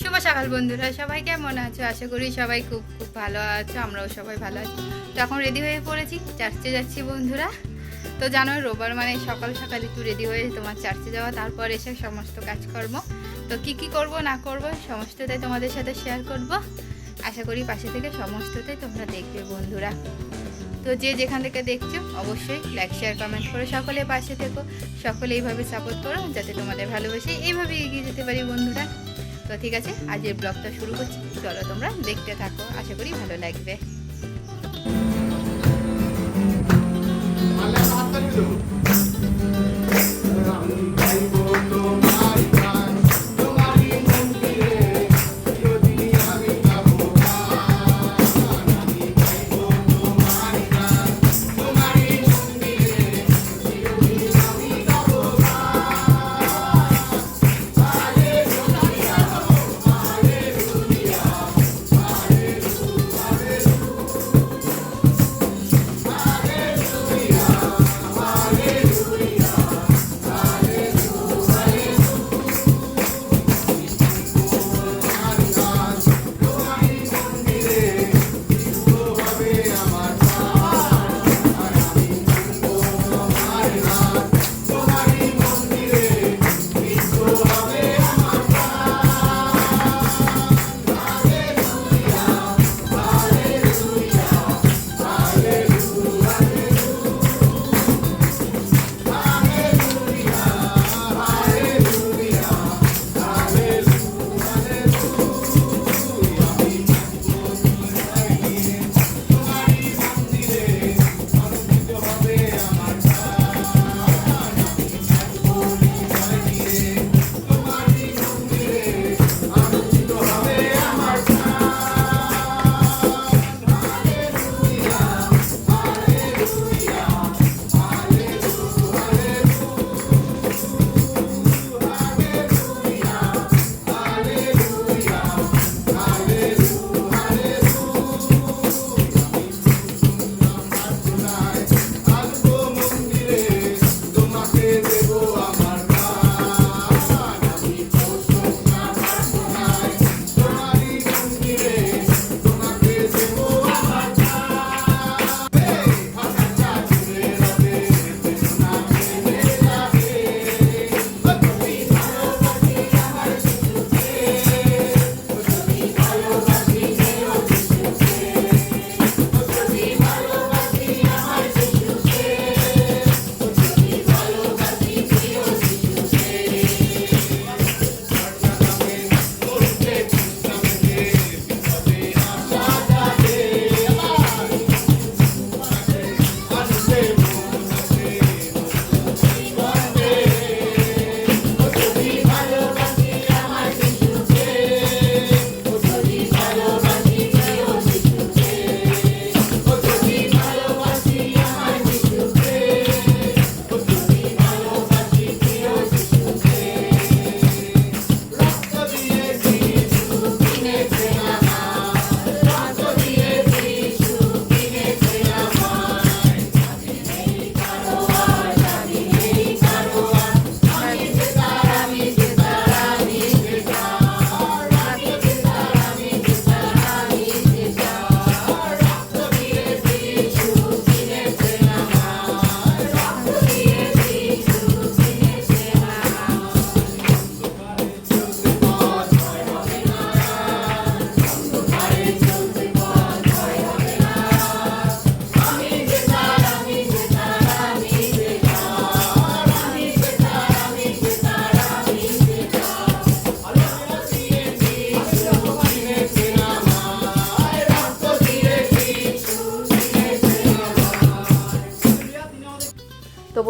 শুভ সকাল বন্ধুরা, সবাই কেমন আছো? আশা করি সবাই খুব খুব ভালো আছো, আমরাও সবাই ভালো আছি। তো এখন রেডি হয়ে পড়েছি, চার্চে যাচ্ছি বন্ধুরা। তো জানো, রোববার মানে সকাল সকাল একটু রেডি হয়ে তোমার চার্চে যাওয়া, তারপর এসে সমস্ত কাজকর্ম। তো কি কি করব, না করব, সমস্তটাই তোমাদের সাথে শেয়ার করব। আশা করি পাশে থেকে সমস্তটাই তোমরা দেখবে বন্ধুরা। তো যে যেখান থেকে দেখছ, অবশ্যই লাইক শেয়ার কমেন্ট করে সকলে পাশে থেকো। সকলে এইভাবে সাপোর্ট করো, যাতে তোমাদের ভালোবেসে এইভাবে এগিয়ে যেতে পারি বন্ধুরা। তো ঠিক আছে আজের ব্লগটা শুরু করছি। চলো তোমরা দেখতে থাকো, আশা করি ভালো লাগবে।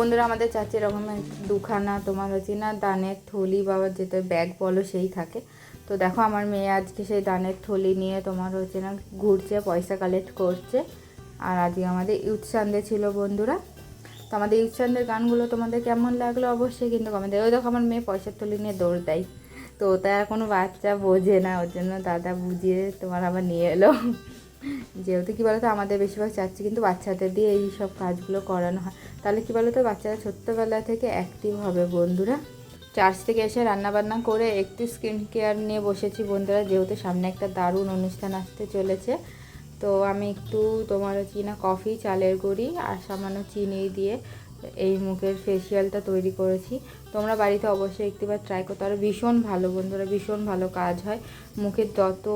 বন্ধুরা, আমাদের চারটে রকমের দুখানা তোমার হচ্ছে না দানের থলি বা যেটা ব্যাগ বলো সেই থাকে। তো দেখো, আমার মেয়ে আজকে সেই দানের থলি নিয়ে তোমার হচ্ছে না ঘুরছে, পয়সা কালেক্ট করছে। আর আজকে আমাদের ইউথ ছিল বন্ধুরা। তো আমাদের ইউথ গানগুলো তোমাদের কেমন লাগল অবশ্যই কিন্তু আমাদের ওই দেখো, আমার মেয়ে পয়সার থলি নিয়ে দৌড় দেয়। তো আর কোনো বাচ্চা বোঝে না, ওর জন্য দাদা বুঝিয়ে তোমার আবার নিয়ে এলো। যেহেতু কী বলতো, আমাদের বেশিরভাগ চাচ্ছি কিন্তু বাচ্চাদের দিয়ে এই সব কাজগুলো করানো হয়। তাহলে কী বলতো, বাচ্চারা ছোট্টবেলা থেকে অ্যাক্টিভ হবে বন্ধুরা। চার্চ থেকে এসে রান্নাবান্না করে একটু স্কিন কেয়ার নিয়ে বসেছি বন্ধুরা, যেহেতু সামনে একটা দারুণ অনুষ্ঠান আসতে চলেছে। তো আমি একটু তোমার হচ্ছে না কফি চালের গুঁড়ি আর সামান্য চিনি দিয়ে এই মুখের ফেসিয়ালটা তৈরি করেছি। তোমরা বাড়িতে অবশ্যই একটিবার ট্রাই করতে পারো ভীষণ ভালো বন্ধুরা, ভীষণ ভালো কাজ হয়। মুখের যত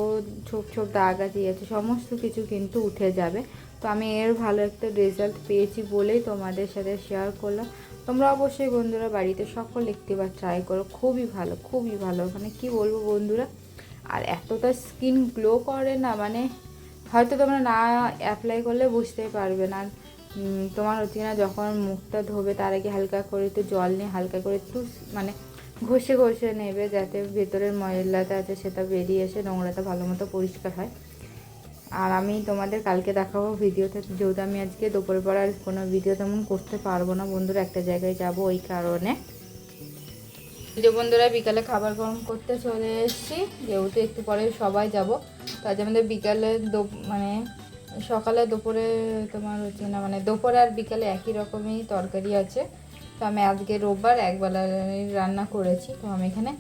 ছোপ ছোপ দাগ আছে ইয়ে আছে, সমস্ত কিছু কিন্তু উঠে যাবে। তো আমি এর ভালো একটা রেজাল্ট পেয়েছি বলেই তোমাদের সাথে শেয়ার করলাম। তোমরা অবশ্যই বন্ধুরা বাড়িতে সকল একটিবার ট্রাই করো। খুবই ভালো খুবই ভালো। মানে কি বলব বন্ধুরা? আর এতটা স্কিন গ্লো করে না মানে হয়তো তোমরা না অ্যাপ্লাই করলে বুঝতেই পারবে না। তোমার হচ্ছে না, যখন মুখটা ধোবে তার আগে হালকা করে একটু জল নিয়ে হালকা করে একটু মানে ঘষে ঘষে নেবে যাতে ভেতরের ময়লাটা আছে সেটা বেরিয়ে এসে নোংরাটা ভালো মতো পরিষ্কার হয়। আর আমি তোমাদের কালকে দেখাবো ভিডিওতে, যেহেতু আমি আজকে দুপুরের পর আর কোনো ভিডিও তেমন করতে পারব না, বন্ধুরা একটা জায়গায় যাব ওই কারণে। যে বন্ধুরা, বিকালে খাবার গরম করতে চলে এসেছি, যেহেতু একটু পরে সবাই যাব, তো আজ আমাদের বিকালে মানে সকালে দুপুরে তোমার হচ্ছে না মানে দুপুরে আর বিকালে একই রকমই তরকারি আছে। তো আমি আজকে রোববার একবেলা রান্না করেছি, তো আমি এখানে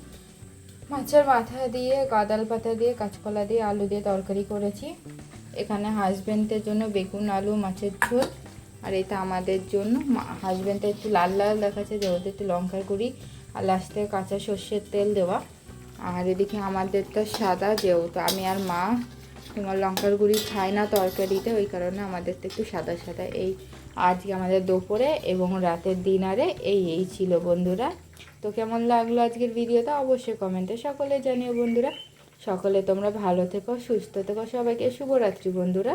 মাছের মাথা দিয়ে গাদাল পাতা দিয়ে, কাঁচকলা দিয়ে, আলু দিয়ে তরকারি করেছি। এখানে হাজবেন্ডের জন্য বেগুন, আলু, মাছের ঝোল, আর এটা আমাদের জন্য। হাজবেন্ডটা একটু লাল লাল দেখাচ্ছে যেহেতু একটু লঙ্কার গুঁড়ি, আর লাস্টে কাঁচা সর্ষের তেল দেওয়া। আর এদিকে আমাদেরটা সাদা, যেহেতু আমি আর মা তোমার লঙ্কার গুঁড়ি খাই না তরকারিতে, ওই কারণে আমাদের তো একটু সাদা সাদা। এই আজকে আমাদের দুপুরে এবং রাতের ডিনারে এই এই ছিল বন্ধুরা। তো কেমন লাগল আজকের ভিডিওটা? অবশ্যই কমেন্টে সকলে জানিও বন্ধুরা। সকলে তোমরা ভালো থেকো, সুস্থ থেকো। সবাইকে শুভরাত্রি বন্ধুরা।